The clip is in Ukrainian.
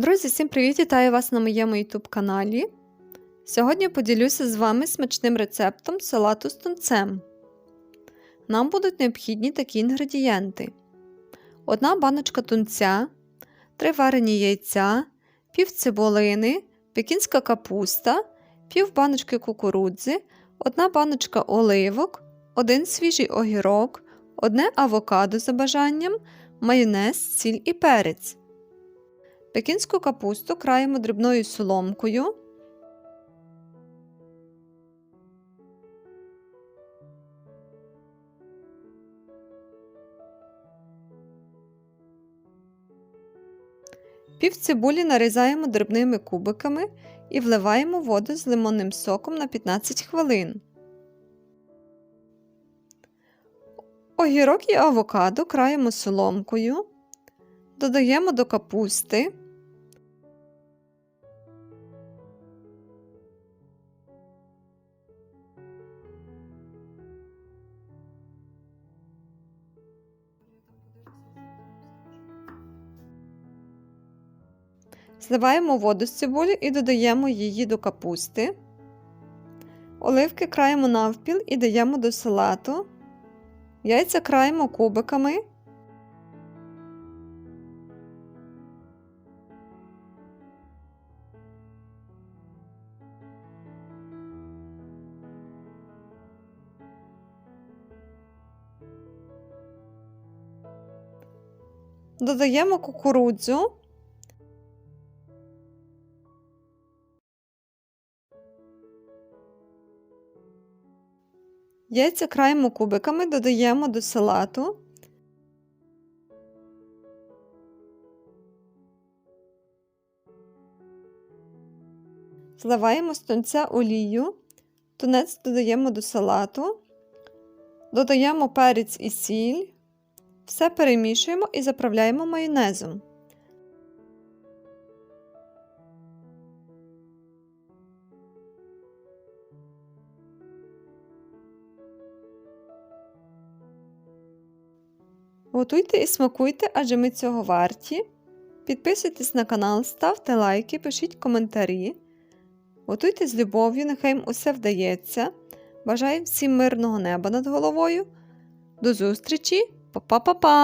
Друзі, всім привіт! Вітаю вас на моєму YouTube каналі. Сьогодні поділюся з вами смачним рецептом салату з тунцем. Нам будуть необхідні такі інгредієнти: одна баночка тунця, 3 варені яйця, пів цибулини, пекінська капуста, пів баночки кукурудзи, одна баночка оливок, один свіжий огірок, одне авокадо за бажанням, майонез, сіль і перець. Пекінську капусту краємо дрібною соломкою. Пів цибулі нарізаємо дрібними кубиками і вливаємо воду з лимонним соком на 15 хвилин. Огірок і авокадо краємо соломкою. Додаємо до капусти. Зливаємо воду з цибулі і додаємо її до капусти. Оливки краємо навпіл і даємо до салату. Яйця краємо кубиками. Додаємо кукурудзу. Яйця краємо кубиками, додаємо до салату. Зливаємо з тунця олію, тунець додаємо до салату, додаємо перець і сіль, все перемішуємо і заправляємо майонезом. Готуйте і смакуйте, адже ми цього варті. Підписуйтесь на канал, ставте лайки, пишіть коментарі. Готуйте з любов'ю, нехай їм усе вдається. Бажаю всім мирного неба над головою. До зустрічі! Па-па-па-па!